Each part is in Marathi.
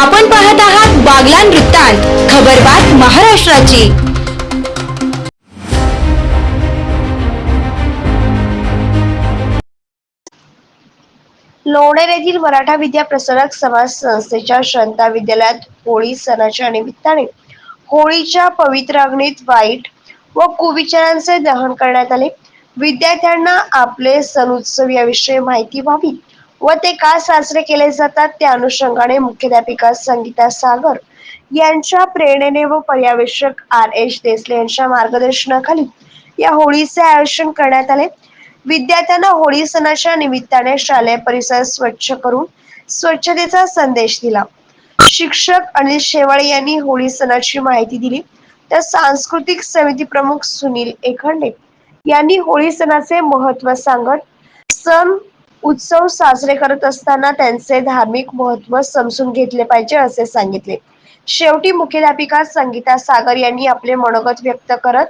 आपण पाहत आहात बागलान वृत्तांत खबरबात महाराष्ट्राची. लोणेर येथील मराठा विद्या प्रसारक समाज संस्थेच्या श्रंता विद्यालयात होळी सणाच्या निमित्ताने होळीच्या पवित्र अग्नीत वाईट व कुविचारांचे दहन करण्यात आले. विद्यार्थ्यांना आपले सण उत्सव याविषयी माहिती व्हावी. व ते का साजरे केले जातात त्या अनुषंगाने मुख्याध्यापिका संगीता सागर यांच्या प्रेरणेने व पर्यावेक्षक आर एच देसले यांच्या मार्गदर्शनाखाली या होळीचे आयोजन करण्यात आले. विद्यार्थ्यांना होळी सणाच्या निमित्ताने शालेय परिसर स्वच्छ करून स्वच्छतेचा संदेश दिला. शिक्षक अनिल शेवाळे यांनी होळी सणाची माहिती दिली. तर सांस्कृतिक समिती प्रमुख सुनील एखंडे यांनी होळी सणाचे महत्त्व सांगत सण उत्सव साजरे करत असताना त्यांचे धार्मिक महत्त्व समजून घेतले पाहिजे असे सांगितले. शेवटी मुख्याध्यापिका संगीता सागर यांनी आपले मनोगत व्यक्त करत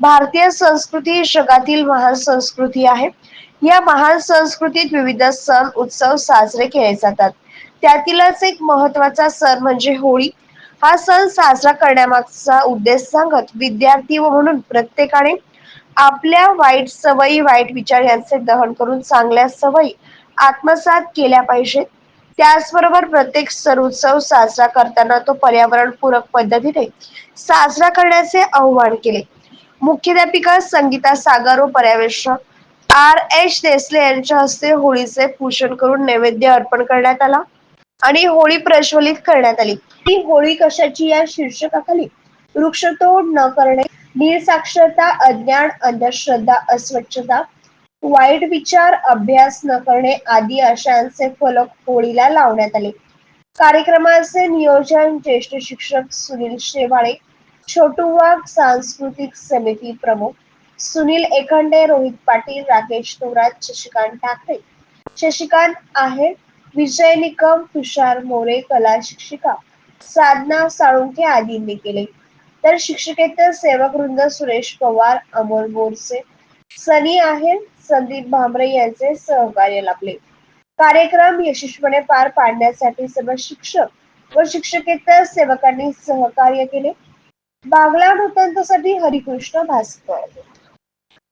भारतीय संस्कृती ही जगातील महान संस्कृती आहे. या महान संस्कृतीत विविध सण उत्सव साजरे केले जातात. त्यातीलच एक महत्त्वाचा सण म्हणजे होळी. हा सण साजरा करण्यामागचा उद्देश सांगत विद्यार्थी म्हणून प्रत्येकाने आपल्या वाईट सवयी वाईट विचार यांचे दहन करून चांगल्या सवयी आत्मसात केल्या पाहिजेत. त्याचबरोबर प्रत्येक सण उत्सव साजरा करताना तो पर्यावरणपूरक पद्धतीने साजरा करण्याचे आव्हान केले. मुख्याध्यापिका संगीता सागर व पर्यावेक्षक आर. एच. देसले यांच्या हस्ते होळीचे पूजन करून नैवेद्य अर्पण करण्यात आला आणि होळी प्रज्वलित करण्यात आली. ही होळी कशाची या शीर्षकाखाली वृक्षतोड न करणे निरसाक्षरता अज्ञान अंधश्रद्धा अस्वच्छता वाईट विचार अभ्यास न करणे आदी आशयांचे फलक होळीला लावण्यात आले. कार्यक्रमाचे नियोजन ज्येष्ठ शिक्षक सुनील शेवाळे छोटू वाघ सांस्कृतिक समिती प्रमुख सुनील एखंडे रोहित पाटील राकेश थोरात शशिकांत ठाकरे. शशिकांत आहे विजय निकम तुषार मोरे कला शिक्षिका. साधना साळुंखे आदींनी केले. तर शिक्षकेतर सेवक वृंद सुरेश पवार अमोल बोरसे सनी आहे संदीप भामरे यांचे सहकार्य लाभले. कार्यक्रम यशस्वीपणे पार पाडण्यासाठी सर्व शिक्षक व शिक्षकेतर सेवकांनी सहकार्य केले. बागला वृत्तांतासाठी हरिकृष्ण भास्कर.